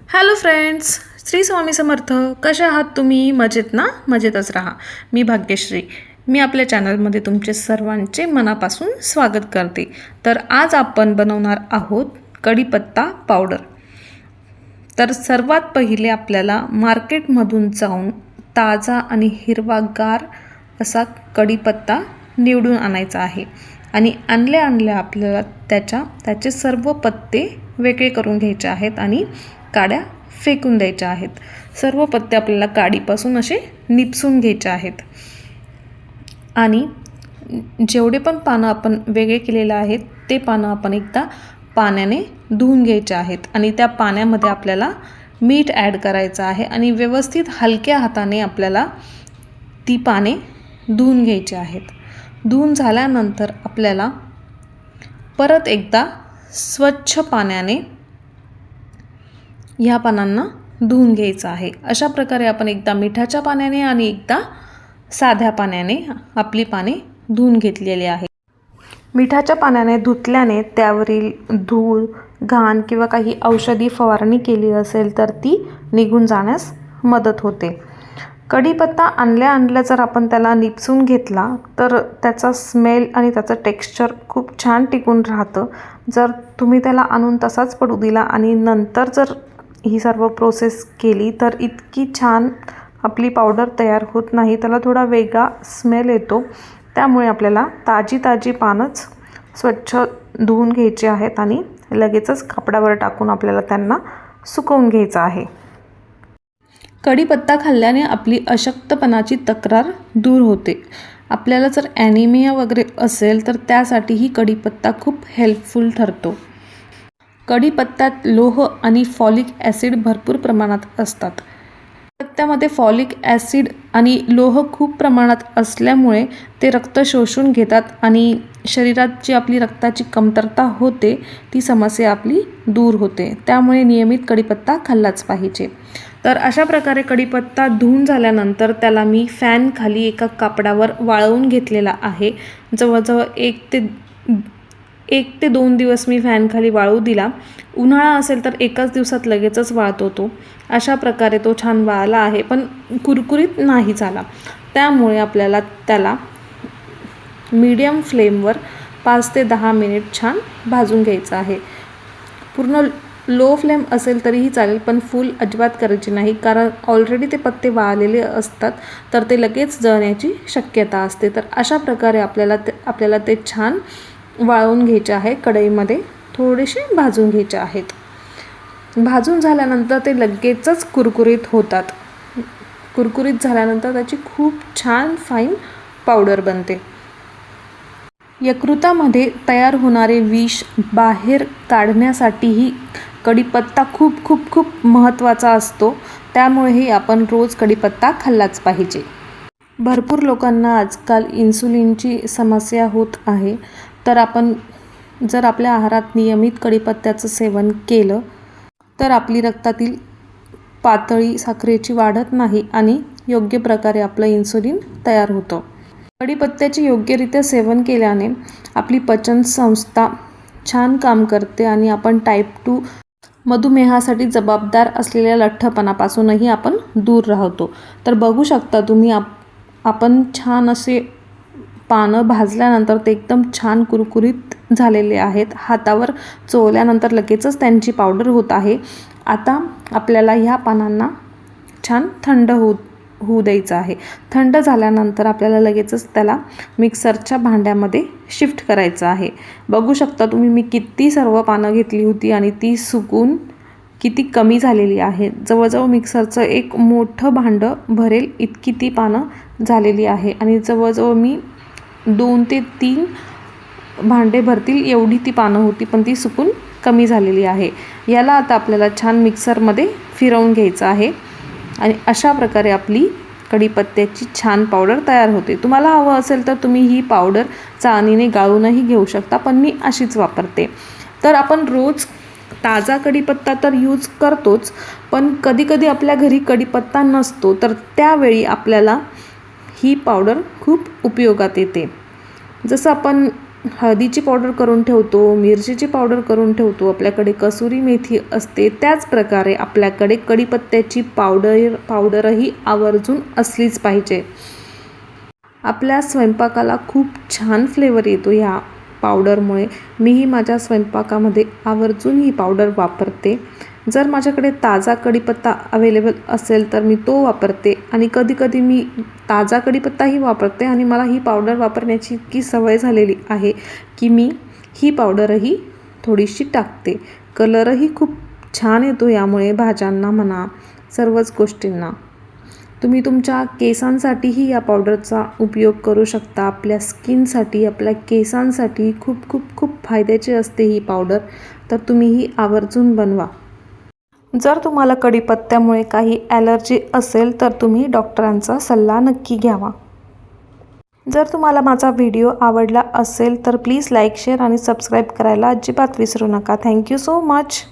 Hello friends Shri Swami Samarth कशा आहात तुम्ही? मजेत ना? मजेतच राहा. मी भाग्यश्री. मी आपल्या चॅनलमध्ये तुमचे सर्वांचे मनापासून स्वागत करते. तर आज आपण बनवणार आहोत कढीपत्ता पावडर तर सर्वात पहिले आपल्याला मार्केटमधून जाऊन ताजा आणि हिरवागार असा कढीपत्ता निवडून आणायचा आहे. आणि आणल्या आणल्या आपल्याला त्याच्या त्याचे सर्व पत्ते वेगळे करून घ्यायचे आहेत आणि काड्या फेकून द्यायच्या आहेत. सर्व पत्ते आपल्याला काडीपासून असे निपसून घ्यायचे आहेत. आणि जेवढे पण पानं आपण वेगळे केलेलं आहेत ते पानं आपण एकदा पाण्याने धुवून घ्यायचे आहेत आणि त्या पाण्यामध्ये आपल्याला मीठ ॲड करायचं आहे आणि व्यवस्थित हलक्या हाताने आपल्याला ती पाने धुवून घ्यायची आहेत. धुवून झाल्यानंतर आपल्याला परत एकदा स्वच्छ पाण्याने ह्या पानांना धुवून घ्यायचं आहे. अशा प्रकारे आपण एकदा मिठाच्या पाण्याने आणि एकदा साध्या पाण्याने आपली पाने धुवून घेतलेली आहे मिठाच्या पाण्याने धुतल्याने त्यावरील धूळ घाण किंवा काही औषधी फवारणी केली असेल तर ती निघून जाण्यास मदत होते. कढीपत्ता आणल्या आणल्या जर आपण त्याला निपसून घेतला तर त्याचा स्मेल आणि त्याचं टेक्स्चर खूप छान टिकून राहतं. जर तुम्ही त्याला आणून तसाच पडू दिला आणि नंतर जर ही सर्व प्रोसेस केली तर इतकी छान आपली पावडर तयार होत नाही. त्याला थोडा वेगळा स्मेल येतो. त्यामुळे आपल्याला ताजी ताजी पानंच स्वच्छ धुवून घ्यायची आहेत आणि लगेचच कापडावर टाकून आपल्याला त्यांना सुकवून घ्यायचं आहे. कढीपत्ता खाल्ल्याने आपली अशक्तपणाची तक्रार दूर होते. आपल्याला जर ॲनिमिया वगैरे असेल तर त्यासाठीही कढीपत्ता खूप हेल्पफुल ठरतो. कढीपत्त्यात लोह आणि फॉलिक ॲसिड भरपूर प्रमाणात असतात. पत्त्यामध्ये फॉलिक ॲसिड आणि लोह खूप प्रमाणात असल्यामुळे ते रक्त शोषून घेतात आणि शरीरात जी आपली रक्ताची कमतरता होते ती समस्या आपली दूर होते. त्यामुळे नियमित कढीपत्ता खाल्लाच पाहिजे. तर अशा प्रकारे कढीपत्ता धुवून झाल्यानंतर त्याला मी फॅन खाली एका कापडावर वाळवून घेतलेला आहे. जवळजवळ एक ते एक ते दोन दिवस मी फॅनखाली वाळू दिला. उन्हाळा असेल तर एकाच दिवसात लगेचच वाळतो तो. अशा प्रकारे तो छान वाळला आहे पण कुरकुरीत नाही झाला. त्यामुळे आपल्याला त्याला मीडियम फ्लेमवर पाच ते दहा मिनिट छान भाजून घ्यायचं आहे. पूर्ण लो फ्लेम असेल तरीही चालेल पण फुल अजिबात करायची नाही. कारण ऑलरेडी ते पत्ते वाळलेले असतात तर ते लगेच जळण्याची शक्यता असते. तर अशा प्रकारे आपल्याला ते आपल्याला ते छान वाळवून घ्यायचे आहे कढईमध्ये थोडेसे भाजून घ्यायचे आहेत. भाजून झाल्यानंतर ते लगेचच कुरकुरीत होतात. कुरकुरीत झाल्यानंतर त्याची खूप छान फाईन पावडर बनते. यकृतामध्ये तयार होणारे विष बाहेर काढण्यासाठीही कढीपत्ता खूप खूप खूप महत्त्वाचा असतो. त्यामुळेही आपण रोज कढीपत्ता खाल्लाच पाहिजे. भरपूर लोकांना आजकाल इन्सुलिनची समस्या होत आहे. तर आपण जर आपल्या आहारात नियमित कढीपत्त्याचं सेवन केलं तर आपली रक्तातील पातळी साखरेची वाढत नाही आणि योग्य प्रकारे आपलं इन्सुलिन तयार होतं. कढीपत्त्याचे योग्यरित्या सेवन केल्याने आपली पचनसंस्था छान काम करते आणि आपण टाईप टू मधुमेहासाठी जबाबदार असलेल्या लठ्ठपणापासूनही आपण दूर राहतो. तर बघू शकता तुम्ही आप आपण छान असे पानं भाजल्यानंतर ते एकदम छान कुरकुरीत झालेले आहेत. हातावर चोळल्यानंतर लगेचच त्यांची पावडर होत आहे. आता आपल्याला ह्या पानांना छान थंड होत होऊ द्यायचं आहे. थंड झाल्यानंतर आपल्याला लगेचच त्याला मिक्सरच्या भांड्यामध्ये शिफ्ट करायचं आहे. बघू शकता तुम्ही मी किती सर्व पानं घेतली होती आणि ती सुकून किती कमी झालेली आहे. जवळजवळ मिक्सरचं एक मोठं भांडं भरेल इतकी ती पानं झालेली आहे. आणि जवळजवळ मी दोन ते तीन भांडे भरतील एवढी ती पानं होती पण ती सुकून कमी झालेली आहे. याला आता आपल्याला छान मिक्सरमध्ये फिरवून घ्यायचं आहे. आणि अशा प्रकारे आपली कढीपत्त्याची छान पावडर तयार होते. तुम्हाला हवं असेल तर तुम्ही ही पावडर चाळणीने गाळूनही घेऊ शकता पण मी अशीच वापरते. तर आपण रोज ताजा कढीपत्ता तर यूज करतोच पण कधीकधी आपल्या घरी कढीपत्ता नसतो तर त्यावेळी आपल्याला ही पावडर खूप उपयोगात येते. जसं आपण हळदीची पावडर करून ठेवतो मिरचीची पावडर करून ठेवतो आपल्याकडे कसुरी मेथी असते त्याच प्रकारे आपल्याकडे कढीपत्त्याची पावडर पावडरही आवर्जून असलीच पाहिजे. आपल्या स्वयंपाकाला खूप छान फ्लेवर येतो ह्या पावडरमुळे. मीही माझ्या स्वयंपाकामध्ये आवर्जून ही पावडर वापरते. जर माझ्याकडे ताजा कढीपत्ता अवेलेबल असेल तर मी तो वापरते आणि कधीकधी मी ताजा कढीपत्ताही वापरते आणि मला ही पावडर वापरण्याची इतकी सवय झालेली आहे की मी ही पावडरही थोडीशी टाकते. कलरही खूप छान येतो यामुळे भाज्यांना म्हणा सर्वच गोष्टींना. तुम्ही तुमच्या केसांसाठीही या पावडरचा उपयोग करू शकता. आपल्या स्किनसाठी आपल्या केसांसाठी खूप खूप खूप फायद्याची असते ही पावडर तर तुम्ही ही आवर्जून बनवा. जर तुम्हाला कढीपत्त्यामुळे काही ॲलर्जी असेल तर तुम्ही डॉक्टरांचा सल्ला नक्की घ्यावा. जर तुम्हाला माझा व्हिडिओ आवडला असेल तर प्लीज लाईक शेअर आणि सबस्क्राईब करायला अजिबात विसरू नका. Thank you so much.